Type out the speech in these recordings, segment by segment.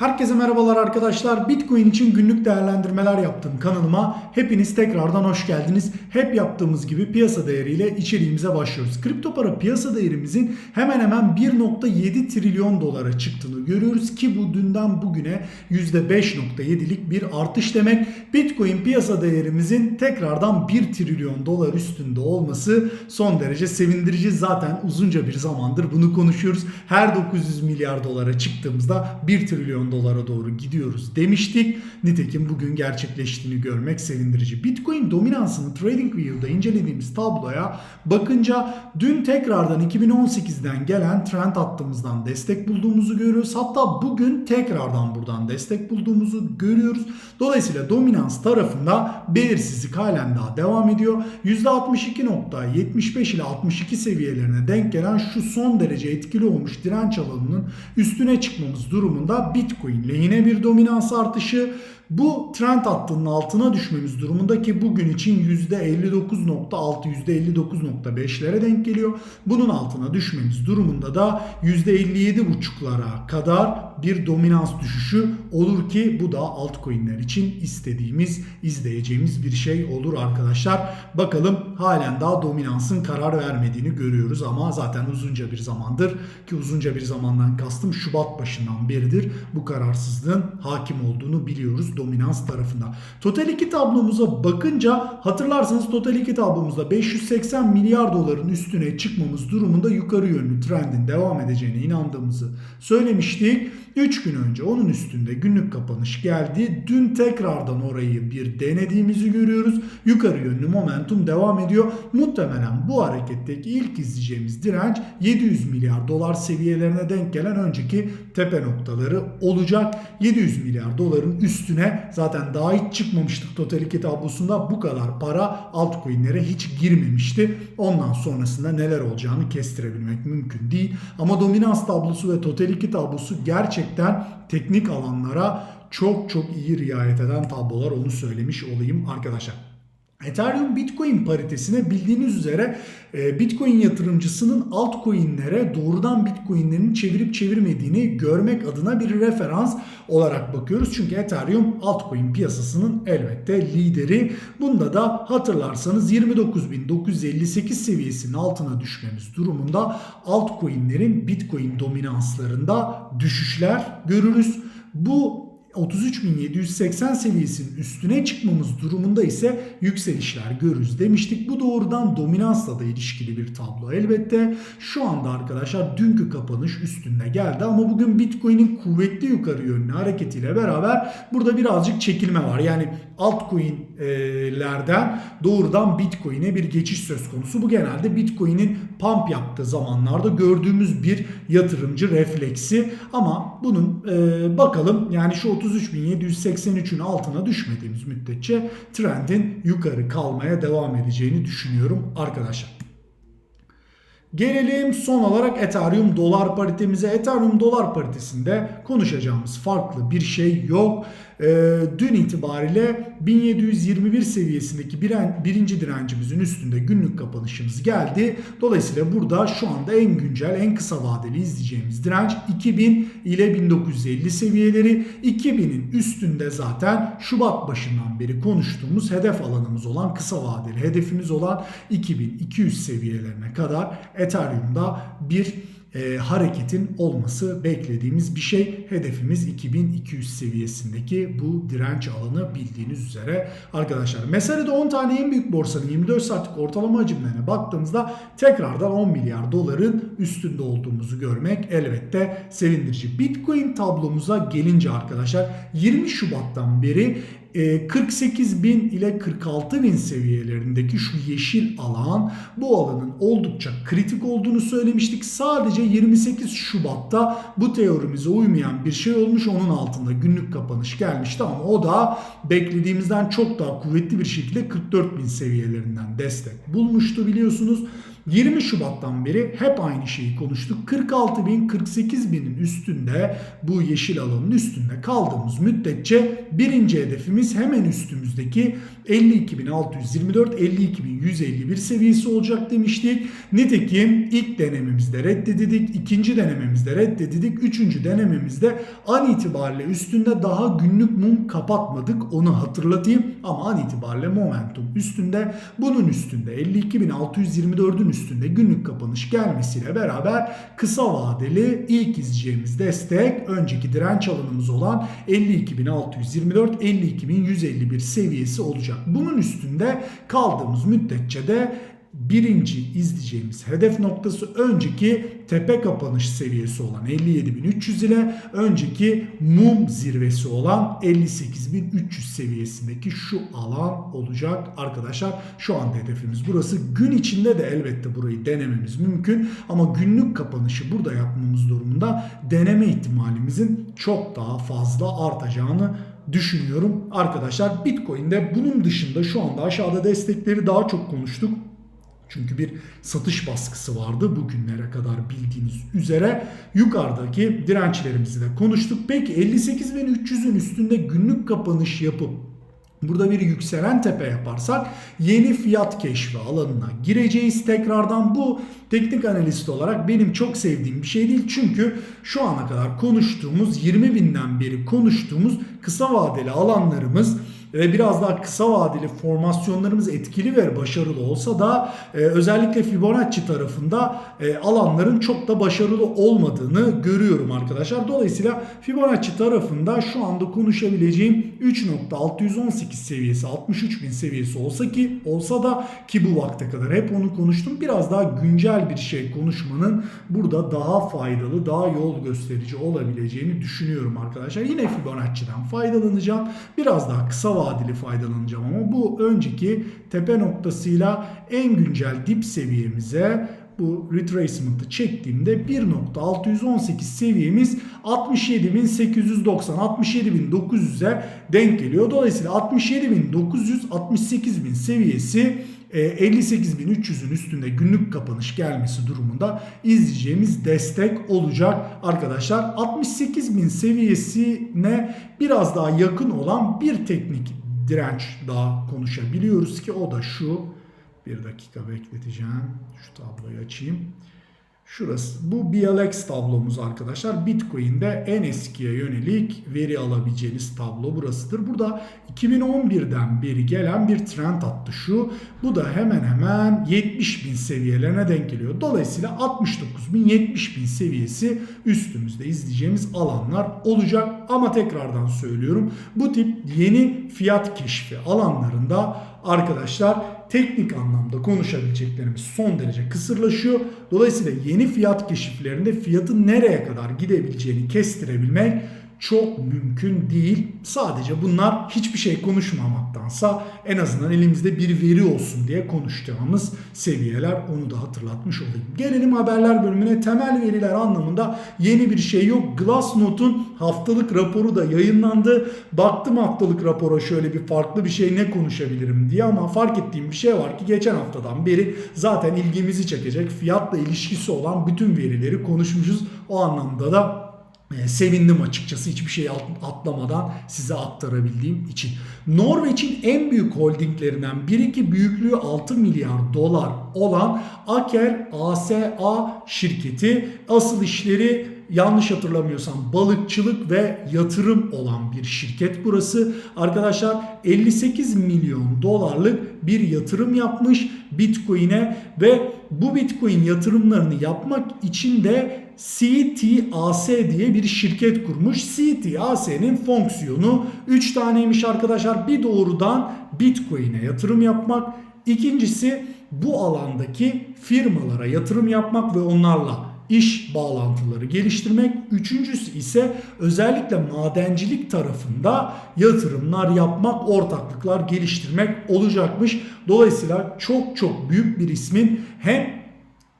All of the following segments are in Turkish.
Herkese merhabalar arkadaşlar. Bitcoin için günlük değerlendirmeler yaptığım kanalıma hepiniz tekrardan hoş geldiniz. Hep yaptığımız gibi piyasa değeriyle içeriğimize başlıyoruz. Kripto para piyasa değerimizin hemen hemen 1.7 trilyon dolara çıktığını görüyoruz ki bu dünden bugüne %5.7'lik bir artış demek. Bitcoin piyasa değerimizin tekrardan 1 trilyon dolar üstünde olması son derece sevindirici. Zaten uzunca bir zamandır bunu konuşuyoruz. Her 900 milyar dolara çıktığımızda 1 trilyon dolara doğru gidiyoruz demiştik. Nitekim bugün gerçekleştiğini görmek sevindirici. Bitcoin dominansını TradingView'da incelediğimiz tabloya bakınca dün tekrardan 2018'den gelen trend hattımızdan destek bulduğumuzu görüyoruz. Hatta bugün tekrardan buradan destek bulduğumuzu görüyoruz. Dolayısıyla dominans tarafında belirsizlik halen daha devam ediyor. %62.75 ile 62 seviyelerine denk gelen şu son derece etkili olmuş direnç alanının üstüne çıkmamız durumunda Bitcoin lehine bir dominans artışı bu trend hattının altına düşmemiz durumunda ki bugün için %59.6 %59.5'lere denk geliyor. Bunun altına düşmemiz durumunda da %57.5'lara kadar bir dominans düşüşü olur ki bu da altcoin'ler için istediğimiz, izleyeceğimiz bir şey olur arkadaşlar. Bakalım halen daha dominansın karar vermediğini görüyoruz ama zaten uzunca bir zamandır ki uzunca bir zamandan kastım Şubat başından beridir bu kararsızlığın hakim olduğunu biliyoruz dominans tarafında. Total 2 tablomuza bakınca hatırlarsanız Total 2 tablomuzda 580 milyar doların üstüne çıkmamız durumunda yukarı yönlü trendin devam edeceğine inandığımızı söylemiştik. 3 gün önce onun üstünde günlük kapanış geldi. Dün tekrardan orayı bir denediğimizi görüyoruz. Yukarı yönlü momentum devam ediyor. Muhtemelen bu hareketteki ilk izleyeceğimiz direnç 700 milyar dolar seviyelerine denk gelen önceki tepe noktaları olacak. 700 milyar doların üstüne zaten daha hiç çıkmamıştık Total 2 tablosunda bu kadar para altcoin'lere hiç girmemişti. Ondan sonrasında neler olacağını kestirebilmek mümkün değil. Ama dominans tablosu ve Total 2 tablosu gerçekten teknik alanlara çok çok iyi riayet eden tablolar onu söylemiş olayım arkadaşlar. Ethereum Bitcoin paritesine bildiğiniz üzere e, Bitcoin yatırımcısının altcoin'lere doğrudan Bitcoin'lerini çevirip çevirmediğini görmek adına bir referans olarak bakıyoruz. Çünkü Ethereum altcoin piyasasının elbette lideri. Bunda da hatırlarsanız 29.958 seviyesinin altına düşmemiz durumunda altcoin'lerin Bitcoin dominanslarında düşüşler görürüz. Bu 33.780 seviyesinin üstüne çıkmamız durumunda ise yükselişler görürüz demiştik. Bu doğrudan dominansla da ilişkili bir tablo elbette. Şu anda arkadaşlar dünkü kapanış üstünde geldi ama bugün Bitcoin'in kuvvetli yukarı yönlü hareketiyle beraber burada birazcık çekilme var. Yani altcoin'lerden doğrudan Bitcoin'e bir geçiş söz konusu. Bu genelde Bitcoin'in pump yaptığı zamanlarda gördüğümüz bir yatırımcı refleksi ama bunun e, bakalım yani şu 33.783'ün altına düşmediğimiz müddetçe trendin yukarı kalmaya devam edeceğini düşünüyorum arkadaşlar. Gelelim son olarak Ethereum dolar paritemize. Ethereum dolar paritesinde konuşacağımız farklı bir şey yok. Ee, dün itibariyle 1721 seviyesindeki bir, birinci direncimizin üstünde günlük kapanışımız geldi. Dolayısıyla burada şu anda en güncel, en kısa vadeli izleyeceğimiz direnç 2000 ile 1950 seviyeleri. 2000'in üstünde zaten Şubat başından beri konuştuğumuz hedef alanımız olan kısa vadeli hedefimiz olan 2200 seviyelerine kadar Ethereum'da bir e, hareketin olması beklediğimiz bir şey. Hedefimiz 2200 seviyesindeki bu direnç alanı bildiğiniz üzere arkadaşlar. Meselede 10 tane en büyük borsanın 24 saatlik ortalama hacimlerine baktığımızda tekrardan 10 milyar doların üstünde olduğumuzu görmek elbette sevindirici. Bitcoin tablomuza gelince arkadaşlar 20 Şubat'tan beri 48 e, bin ile 46 bin seviyelerindeki şu yeşil alan bu alanın oldukça kritik olduğunu söylemiştik. Sadece 28 Şubat'ta bu teorimize uymayan bir şey olmuş. Onun altında günlük kapanış gelmişti ama o da beklediğimizden çok daha kuvvetli bir şekilde 44 bin seviyelerinden destek bulmuştu biliyorsunuz. 20 Şubat'tan beri hep aynı şeyi konuştuk. 46 bin 48 binin üstünde bu yeşil alanın üstünde kaldığımız müddetçe birinci hedefimiz hemen üstümüzdeki 52.624 52.151 seviyesi olacak demiştik. Nitekim ilk denememizde reddedildik, ikinci denememizde reddedildik, üçüncü denememizde an itibariyle üstünde daha günlük mum kapatmadık onu hatırlatayım ama an itibariyle momentum üstünde bunun üstünde 52.624'ün üstünde günlük kapanış gelmesiyle beraber kısa vadeli ilk izleyeceğimiz destek önceki direnç alanımız olan 52.624 52.151 seviyesi olacak. Bunun üstünde kaldığımız müddetçe de birinci izleyeceğimiz hedef noktası önceki tepe kapanış seviyesi olan 57.300 ile önceki mum zirvesi olan 58.300 seviyesindeki şu alan olacak arkadaşlar. Şu anda hedefimiz burası. Gün içinde de elbette burayı denememiz mümkün ama günlük kapanışı burada yapmamız durumunda deneme ihtimalimizin çok daha fazla artacağını düşünüyorum. Arkadaşlar Bitcoin'de bunun dışında şu anda aşağıda destekleri daha çok konuştuk. Çünkü bir satış baskısı vardı bugünlere kadar bildiğiniz üzere. Yukarıdaki dirençlerimizi de konuştuk. Peki 58.300'ün üstünde günlük kapanış yapıp Burada bir yükselen tepe yaparsak yeni fiyat keşfi alanına gireceğiz. Tekrardan bu teknik analist olarak benim çok sevdiğim bir şey değil. Çünkü şu ana kadar konuştuğumuz 20 binden beri konuştuğumuz kısa vadeli alanlarımız ve biraz daha kısa vadeli formasyonlarımız etkili ve başarılı olsa da e, özellikle Fibonacci tarafında e, alanların çok da başarılı olmadığını görüyorum arkadaşlar. Dolayısıyla Fibonacci tarafında şu anda konuşabileceğim 3.618 seviyesi 63.000 seviyesi olsa ki olsa da ki bu vakte kadar hep onu konuştum. Biraz daha güncel bir şey konuşmanın burada daha faydalı, daha yol gösterici olabileceğini düşünüyorum arkadaşlar. Yine Fibonacci'den faydalanacağım. Biraz daha kısa vadeli faydalanacağım ama bu önceki tepe noktasıyla en güncel dip seviyemize bu retracement'ı çektiğimde 1.618 seviyemiz 67.890 67.900'e denk geliyor. Dolayısıyla 67.900 68.000 seviyesi 58.300'ün üstünde günlük kapanış gelmesi durumunda izleyeceğimiz destek olacak arkadaşlar. 68.000 seviyesine biraz daha yakın olan bir teknik direnç daha konuşabiliyoruz ki o da şu. Bir dakika bekleteceğim. Şu tabloyu açayım. Şurası. Bu BLX tablomuz arkadaşlar. Bitcoin'de en eskiye yönelik veri alabileceğiniz tablo burasıdır. Burada 2011'den beri gelen bir trend attı şu. Bu da hemen hemen 70 bin seviyelerine denk geliyor. Dolayısıyla 69 bin 70 bin seviyesi üstümüzde izleyeceğimiz alanlar olacak. Ama tekrardan söylüyorum bu tip yeni fiyat keşfi alanlarında arkadaşlar teknik anlamda konuşabileceklerimiz son derece kısırlaşıyor. Dolayısıyla yeni fiyat keşiflerinde fiyatın nereye kadar gidebileceğini kestirebilmek çok mümkün değil. Sadece bunlar hiçbir şey konuşmamaktansa en azından elimizde bir veri olsun diye konuştuğumuz seviyeler onu da hatırlatmış olayım. Gelelim haberler bölümüne temel veriler anlamında yeni bir şey yok. Glassnode'un haftalık raporu da yayınlandı. Baktım haftalık rapora şöyle bir farklı bir şey ne konuşabilirim diye ama fark ettiğim bir şey var ki geçen haftadan beri zaten ilgimizi çekecek fiyatla ilişkisi olan bütün verileri konuşmuşuz. O anlamda da e, sevindim açıkçası hiçbir şey atlamadan size aktarabildiğim için. Norveç'in en büyük holdinglerinden biri ki büyüklüğü 6 milyar dolar olan Aker ASA şirketi asıl işleri yanlış hatırlamıyorsam balıkçılık ve yatırım olan bir şirket burası. Arkadaşlar 58 milyon dolarlık bir yatırım yapmış Bitcoin'e ve bu Bitcoin yatırımlarını yapmak için de CTAS diye bir şirket kurmuş. CTAS'nin fonksiyonu 3 taneymiş arkadaşlar. Bir doğrudan Bitcoin'e yatırım yapmak. İkincisi bu alandaki firmalara yatırım yapmak ve onlarla iş bağlantıları geliştirmek. Üçüncüsü ise özellikle madencilik tarafında yatırımlar yapmak, ortaklıklar geliştirmek olacakmış. Dolayısıyla çok çok büyük bir ismin hem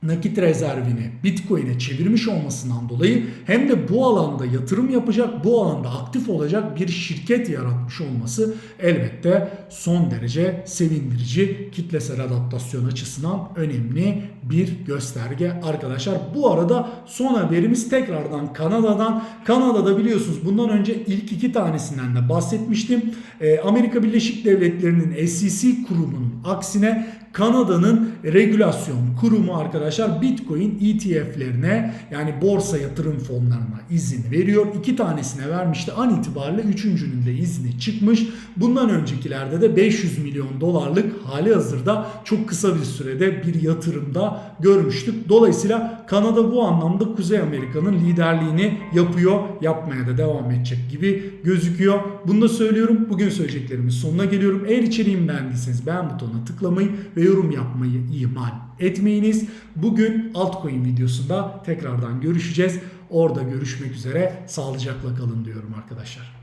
nakit rezervini Bitcoin'e çevirmiş olmasından dolayı hem de bu alanda yatırım yapacak, bu alanda aktif olacak bir şirket yaratmış olması elbette son derece sevindirici, kitlesel adaptasyon açısından önemli bir gösterge arkadaşlar. Bu arada son haberimiz tekrardan Kanada'dan. Kanada'da biliyorsunuz bundan önce ilk iki tanesinden de bahsetmiştim. Ee, Amerika Birleşik Devletleri'nin SEC kurumunun aksine Kanada'nın regülasyon kurumu arkadaşlar Bitcoin ETF'lerine yani borsa yatırım fonlarına izin veriyor. İki tanesine vermişti. An itibariyle üçüncünün de izni çıkmış. Bundan öncekilerde de 500 milyon dolarlık hali hazırda çok kısa bir sürede bir yatırımda görmüştük. Dolayısıyla Kanada bu anlamda Kuzey Amerika'nın liderliğini yapıyor. Yapmaya da devam edecek gibi gözüküyor. Bunu da söylüyorum. Bugün söyleyeceklerimin sonuna geliyorum. Eğer içeriğimi beğendiyseniz beğen butonuna tıklamayı ve yorum yapmayı ihmal etmeyiniz. Bugün altcoin videosunda tekrardan görüşeceğiz. Orada görüşmek üzere. Sağlıcakla kalın diyorum arkadaşlar.